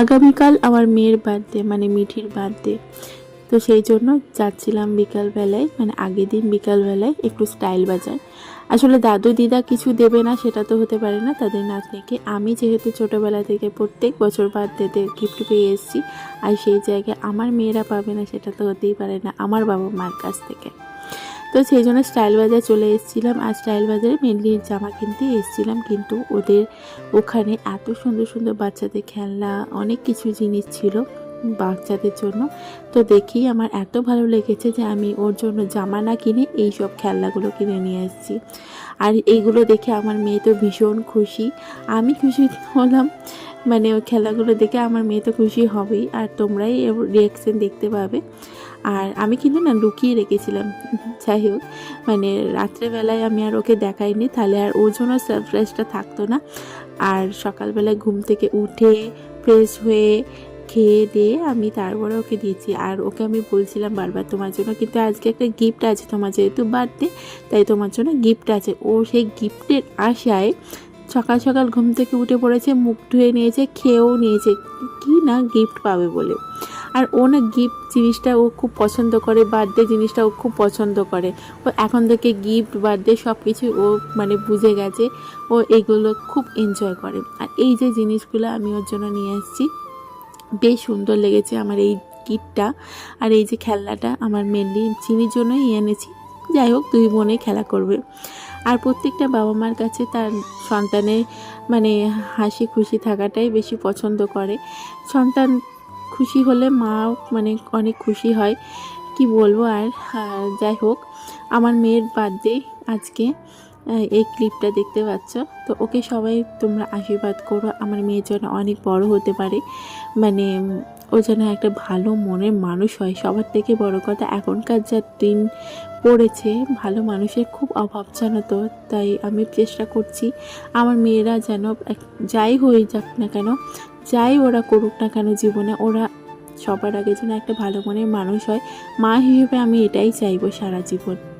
আগামীকাল আমার মেয়ের বার্থডে মানে মিঠির বার্থডে তো সেই জন্য যাচ্ছিলাম বিকালবেলায় মানে আগের দিন বিকালবেলায় একটু স্টাইল বাজার। আসলে দাদু দিদা কিছু দেবে না, সেটা তো হতে পারে না। তাদের নাতনিকে আমি যেহেতু ছোটোবেলা থেকে প্রত্যেক বছর বার্থডেতে গিফট পেয়ে এসেছি, আর সেই জায়গায় আমার মেয়েরা পাবে না, সেটা তো হতেই পারে না, আমার বাবা মার কাছ থেকে। তো সেই জন্য স্টাইল বাজার চলে এসেছিলাম। আর স্টাইল বাজারে মেনলি জামা কিনতে এসেছিলাম, কিন্তু ওদের ওখানে এত সুন্দর সুন্দর বাচ্চাদের খেলনা, অনেক কিছু জিনিস ছিল বাচ্চাদের জন্য। তো দেখি আমার এত ভালো লেগেছে যে আমি ওর জন্য জামা না কিনে এই সব খেলনাগুলো কিনে নিয়ে এসেছি। আর এইগুলো দেখে আমার মেয়ে তো ভীষণ খুশি। আমি খুশি হলাম মানে ওই খেলাগুলো দেখে আমার মেয়ে তো খুশি হবেই, আর তোমরাই রিয়াকশন দেখতে পাবে। আর আমি কিন্তু না লুকিয়ে রেখেছিলাম। যাই হোক মানে রাত্রেবেলায় আমি আর ওকে দেখাইনি, তাহলে আর ওর জন্য সারপ্রাইজটা থাকতো না। আর সকালবেলায় ঘুম থেকে উঠে ফ্রেশ হয়ে খেয়ে দিয়ে আমি তারপরে ওকে দিয়েছি। আর ওকে আমি বলছিলাম বারবার, তোমার জন্য কিন্তু আজকে একটা গিফট আছে, তোমার যেহেতু বার্থডে তাই তোমার জন্য গিফট আছে। ও সেই গিফটের আশায় সকাল সকাল ঘুম থেকে উঠে পড়েছে, মুখ ধুয়ে নিয়েছে, খেয়েও নিয়েছে। কি না গিফট পাবে বলে। আর ও না গিফট জিনিসটা ও খুব পছন্দ করে বার্থডে জিনিসটা ও খুব পছন্দ করে। ও এখন থেকে গিফট বার্থডে সব কিছু ও মানে বুঝে গেছে, ও এগুলো খুব এনজয় করে। আর এই যে জিনিসগুলো আমি ওর জন্য নিয়ে এসেছি, বেশ সুন্দর লেগেছে আমার এই কিটটা আর এই যে খেলনাটা, আমার মেনলি চিনির জন্যই এনেছি। যাই হোক, দুই বোনে খেলা করবে। আর প্রত্যেকটা বাবা মার কাছে তার সন্তানের মানে হাসি খুশি থাকাটাই বেশি পছন্দ করে। সন্তান খুশি হলে মাও মানে অনেক খুশি হয়, কি বলব আর যাই হোক, আমার মেয়ের বার্থডে আজকে। এই ক্লিপটা দেখতে পাচ্ছ? তো ওকে সবাই তোমরা আশীর্বাদ করো। আমার মেয়ের জন্য অনেক বড় হতে পারে। মানে ও যেন একটা ভালো মনের মানুষ হয়। সবার থেকে বড় কথা, এখনকার যা দিন পড়েছে, ভালো মানুষের খুব অভাব জানো তো? তাই আমি চেষ্টা করছি আমার মেয়েরা যেন যাই হয়ে যাক না কেন, যাই ওরা করুক না কেন জীবনে, ওরা সবার আগে যেন একটা ভালো মনের মানুষ হয়। মা হিসেবে আমি এটাই চাইব সারা জীবন।